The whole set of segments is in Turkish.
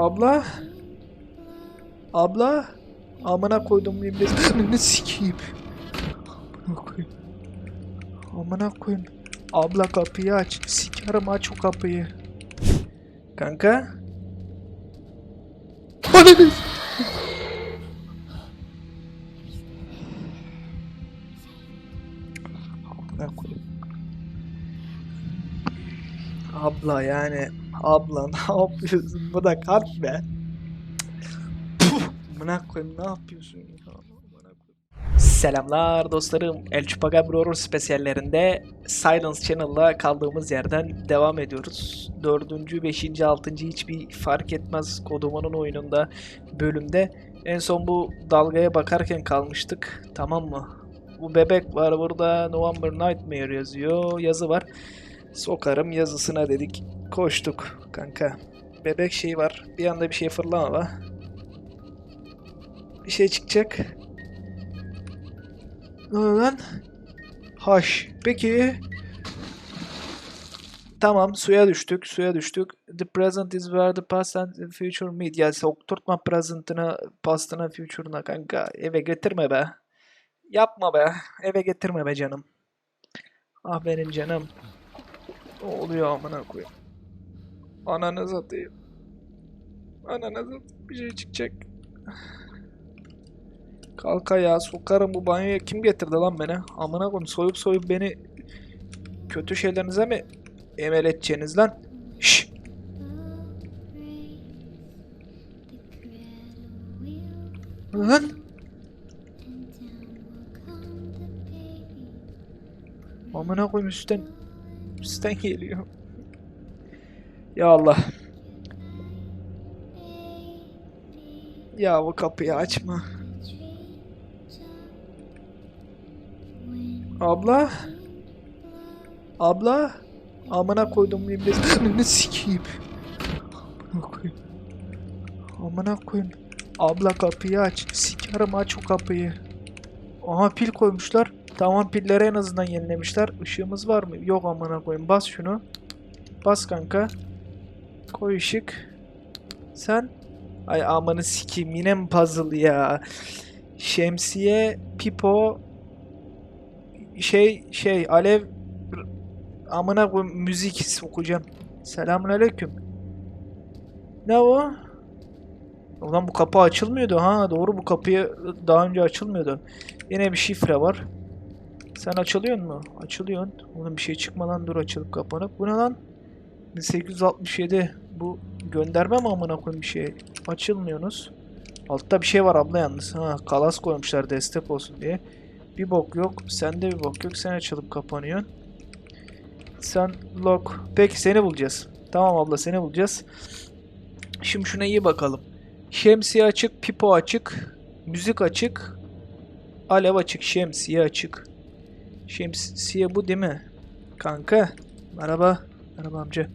Abla? Abla? Amına koydum iblisini sikeyim. Amına koyayım. Amına koyayım. Abla kapıyı aç. Sikerim aç o kapıyı. Kanka? Ananı. Abla yani abla ne yapıyorsun? Bu da kalp be. Puh, Amına koyayım ne yapıyorsun. Selamlar dostlarım. El Chupaga Brother spesiyallerinde Silence Channel'da kaldığımız yerden devam ediyoruz. Dördüncü, beşinci, altıncı hiçbir fark etmez kodumanın oyununda bölümde. En son bu dalgaya bakarken kalmıştık. Tamam mı? Bu bebek var burada November Nightmare yazıyor. Yazı var. Sokarım yazısına dedik. Koştuk kanka. Bebek şey var. Bir anda bir şey fırlama be. Bir şey çıkacak. Ne oluyor lan? Haş. Peki. Tamam suya düştük. Suya düştük. The present is where the past and the future meet. Ya sokturtma present'ına, past'ına, future'ına kanka. Eve getirme be. Yapma be. Eve getirme be canım. Ah benim canım. Ne oluyor amına koyayım? Ananı satayım. Ananı satayım. Bir şey çıkacak. Kalk ayağa sokarım bu banyoya. Kim getirdi lan beni? Amına koyayım soyup soyup beni kötü şeylerinize mi emel edeceğiniz lan? Şşş. Lan. Amına koyayım üstten üstten geliyor. Ya Allah. Ya bu kapıyı açma. Abla? Abla? Amına koydum iblisini sikeyim. Amına koyayım. Amına koyayım. Abla kapıyı aç. Sikerim aç o kapıyı. Aha pil koymuşlar. Tamam pilleri en azından yenilemişler. Işığımız var mı? Yok amına koyayım. Bas şunu. Bas kanka. Koy ışık. Sen? Ay amanı sikeyim. Yine mi puzzle ya? Şemsiye, pipo, şey şey alev amına koyayım müzik sokacağım. Selamünaleyküm. Ne o? Ulan bu kapı açılmıyordu ha doğru bu kapıyı daha önce açılmıyordu. Yine bir şifre var. Sen açılıyor mu? Açılıyorsun. Oğlum bir şey çıkmadan dur açılıp kapanıp. Bu ne lan? 1867. Bu gönderme mi amına koyayım bir şey? Açılmıyorsunuz. Altta bir şey var abla yalnız. Ha kalas koymuşlar destek olsun diye. Bir bok yok. Sende bir bok yok. Sen açılıp kapanıyorsun. Sen lock. Peki seni bulacağız. Tamam abla seni bulacağız. Şimdi şuna iyi bakalım. Şemsiye açık, pipo açık, müzik açık, alev açık, şemsiye açık. Şemsiye bu değil mi? Kanka. Merhaba. Merhaba amca.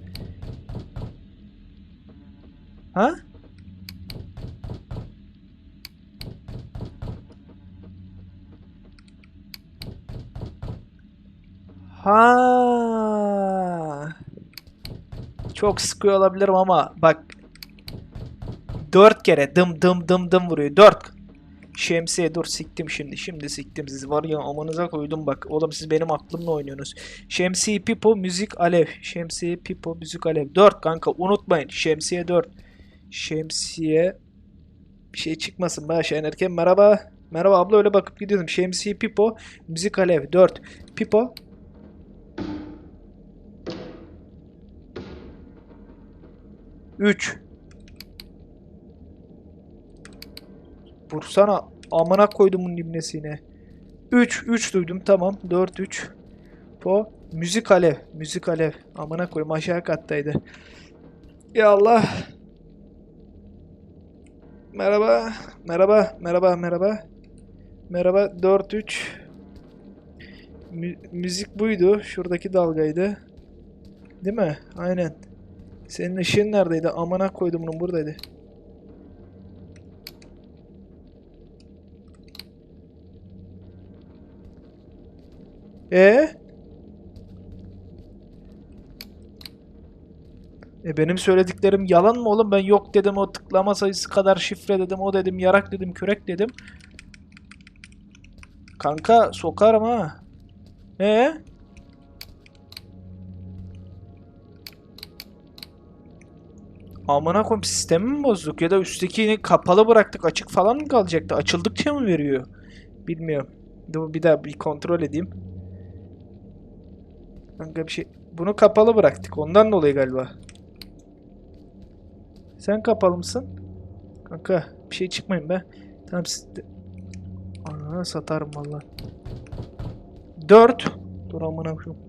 Ha? Ha. Çok sıkıyor olabilirim ama bak dört kere dım dım dım dım vuruyor. Dört. Şemsiye dur siktim şimdi. Şimdi siktim siz var ya amanıza koydum bak. Oğlum siz benim aklımla oynuyorsunuz. Şemsiye Pipo müzik alev. Şemsiye Pipo müzik alev. 4 kanka unutmayın. Şemsiye 4. Şemsiye bir şey çıkmasın be Şahin Erken merhaba. Merhaba abla öyle bakıp gidiyordum. Şemsiye Pipo müzik alev 4. Pipo Üç. Vursana amına koydum bunun ibnesine. 3 3 duydum tamam. 4 3. Po müzik alev, müzik alev. Amına koyayım aşağı kattaydı. Ya Allah. Merhaba. Merhaba. Merhaba. Merhaba. Merhaba 4 3. müzik buydu. Şuradaki dalgaydı. Değil mi? Aynen. Senin ışığın neredeydi? Amına koydum bunun buradaydı. E E benim söylediklerim yalan mı oğlum? Ben yok dedim o tıklama sayısı kadar şifre dedim. O dedim yarak dedim kürek dedim. Kanka sokarım ha. E? Amına koyayım sistemi mi bozduk ya da üsttekini kapalı bıraktık açık falan mı kalacaktı? Açıldıkça mı veriyor? Bilmiyorum. Dur bir daha bir kontrol edeyim. Kanka bir şey... Bunu kapalı bıraktık. Ondan dolayı galiba. Sen kapalı mısın? Kanka bir şey çıkmayın be. Tamam siz de... Ana satarım valla. 4. Dur amına koyayım.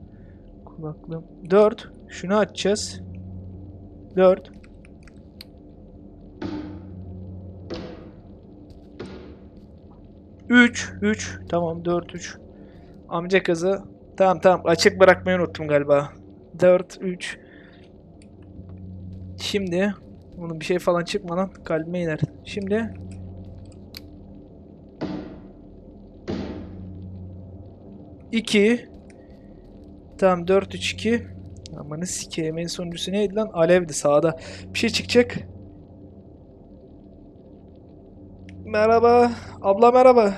Kulaklığım. 4. Şunu açacağız. 4. Üç, üç. Tamam, dört, üç. Amca kızı. Tamam, tamam. Açık bırakmayı unuttum galiba. Dört, üç. Şimdi bunun bir şey falan çıkmadan kalbime iner. Şimdi iki. Tamam, dört, üç, iki. Amanı sikeyim. En sonuncusu neydi lan? Alevdi sağda. Bir şey çıkacak. Merhaba. Abla merhaba.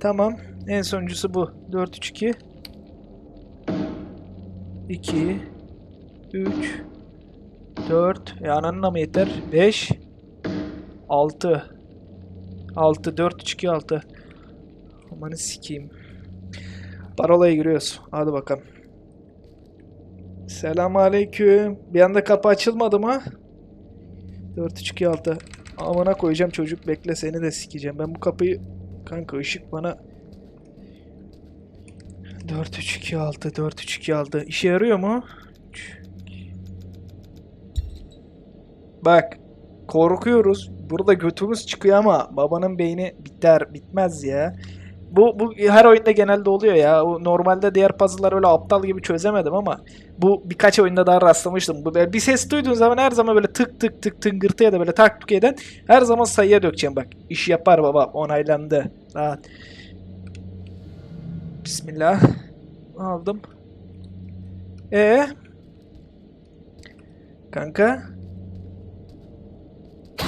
Tamam. En sonuncusu bu. 4 3 2 2 3 4 e ananına mı yeter? 5 6 6 4 3 2 6 Amanı sikeyim. Parolayı giriyoruz. Hadi bakalım. Selamun aleyküm. Bir anda kapı açılmadı mı? 4 3 2 6 Amına koyacağım çocuk bekle seni de sikeceğim. Ben bu kapıyı kanka ışık bana 4 3 2 6 4 3 2 6 işe yarıyor mu? Bak korkuyoruz. Burada götümüz çıkıyor ama babanın beyni biter bitmez ya. Bu, bu her oyunda genelde oluyor ya. Normalde diğer puzzle'ları öyle aptal gibi çözemedim ama bu birkaç oyunda daha rastlamıştım. Bu bir ses duyduğun zaman her zaman böyle tık tık tık tıngırtı ya da böyle tak tuk eden her zaman sayıya dökeceğim bak. İş yapar baba onaylandı. Rahat. Bismillah. Aldım. E Kanka.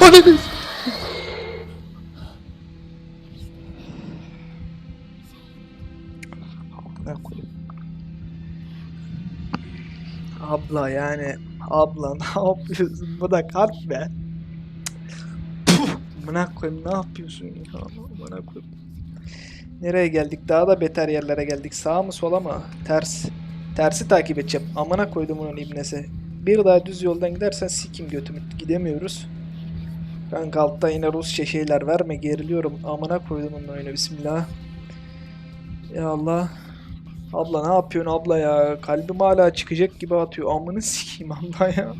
Ananı Abla yani abla ne yapıyorsun? Bu da kalp be. Puh, amına koyayım ne yapıyorsun ya? Amına koyayım. Nereye geldik? Daha da beter yerlere geldik. Sağa mı sola mı? Ters. Tersi takip edeceğim. Amına koydum onun ibnesi. Bir daha düz yoldan gidersen sikim götümü. Gidemiyoruz. Kanka altta yine Rusça şeyler verme geriliyorum. Amına koydum onun oyunu. Bismillah. Ya Allah. Abla ne yapıyorsun abla ya? Kalbim hala çıkacak gibi atıyor. Amını sikeyim abla ya.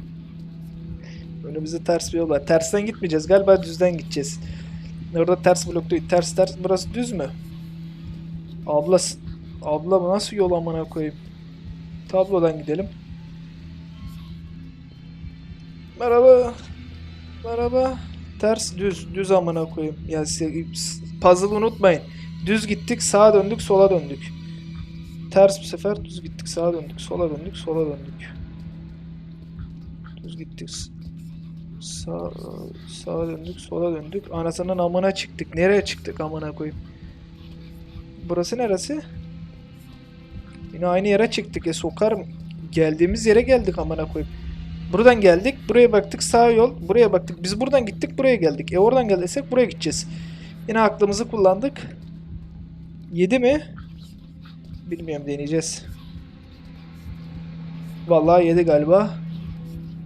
Önümüzde ters bir yol var. Tersten gitmeyeceğiz. Galiba düzden gideceğiz. Orada ters blok değil. Ters ters. Burası düz mü? Abla abla bu nasıl yol amına koyayım? Tablodan gidelim. Merhaba. Merhaba. Ters düz düz amına koyayım. Ya size puzzle unutmayın. Düz gittik, sağa döndük, sola döndük. Ters bu sefer düz gittik, sağa döndük, sola döndük, sola döndük. Düz gittik. Sağ, sağa döndük, sola döndük. Anasının amına çıktık. Nereye çıktık amına koyayım? Burası neresi? Yine aynı yere çıktık. E sokar mı? Geldiğimiz yere geldik amına koyayım. Buradan geldik. Buraya baktık sağ yol. Buraya baktık. Biz buradan gittik buraya geldik. E oradan geldiysek buraya gideceğiz. Yine aklımızı kullandık. 7 mi? Bilmiyorum deneyeceğiz. Vallahi 7 galiba.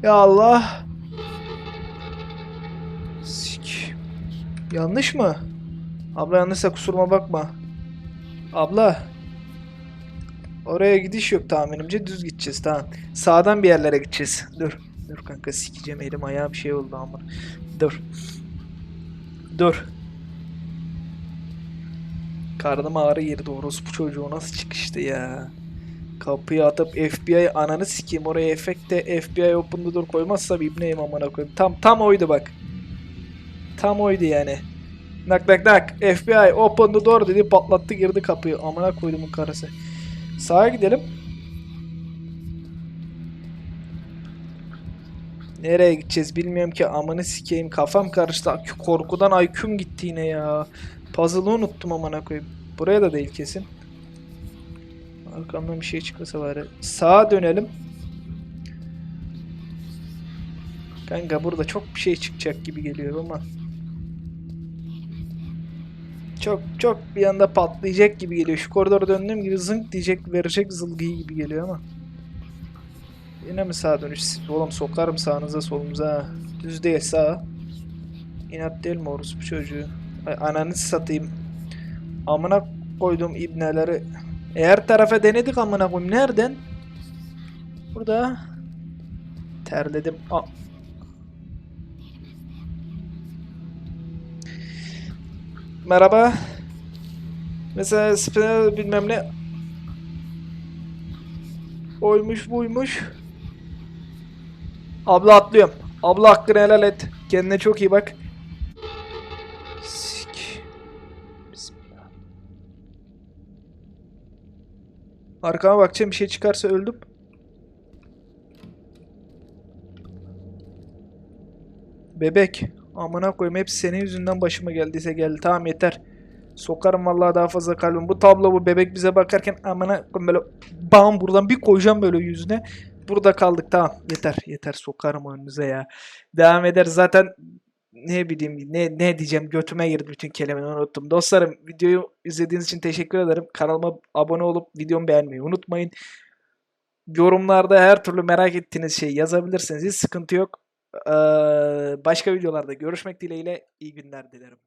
Ya Allah. Sik. Yanlış mı? Abla yanlışsa kusuruma bakma. Abla. Oraya gidiş yok tahminimce düz gideceğiz tamam. Sağdan bir yerlere gideceğiz. Dur. Dur kanka sikeceğim elim ayağım bir şey oldu ama. Dur. Dur. Karnıma ağrı girdi orospu çocuğu nasıl çıkıştı ya. Kapıyı atıp FBI ananı sikeyim oraya efekte FBI open the door koymazsam ibneyim amına koyayım. Tam tam oydu bak. Tam oydu yani. Nak nak nak FBI open the door dedi patlattı girdi kapıyı. Amına koydumun karısı. Sağa gidelim. Nereye gideceğiz bilmiyorum ki. Amını sikeyim kafam karıştı. Korkudan IQ'm gitti yine ya. Puzzle'ı unuttum amına koyayım. Buraya da değil kesin. Arkamdan bir şey çıkmasa bari. Sağa dönelim. Kanka burada çok bir şey çıkacak gibi geliyor ama. Çok çok bir anda patlayacak gibi geliyor. Şu koridora döndüğüm gibi zınk diyecek verecek zılgıyı gibi geliyor ama. Yine mi sağa dönüş? Oğlum sokarım sağınıza solunuza. Düz değil sağ. İnat değil mi orospu çocuğu? Ay, ananı satayım. Amına koydum ibneleri. E, her tarafa denedik amına koyayım. Nereden? Burada. Terledim. A Merhaba. Mesela spinner bilmem ne. Oymuş buymuş. Abla atlıyorum. Abla hakkını helal et. Kendine çok iyi bak. Sik. Bismillah. Arkama bakacağım bir şey çıkarsa öldüm. Bebek. Amına koyayım hepsi senin yüzünden başıma geldiyse geldi. Tamam yeter. Sokarım vallahi daha fazla kalbim. Bu tablo bu bebek bize bakarken amına böyle bam buradan bir koyacağım böyle yüzüne. Burada kaldık tamam yeter yeter sokarım önünüze ya. Devam ederiz zaten ne bileyim ne ne diyeceğim götüme girdi bütün kelimeleri unuttum. Dostlarım videoyu izlediğiniz için teşekkür ederim. Kanalıma abone olup videomu beğenmeyi unutmayın. Yorumlarda her türlü merak ettiğiniz şey yazabilirsiniz. Hiç sıkıntı yok. Ee, başka videolarda görüşmek dileğiyle iyi günler dilerim.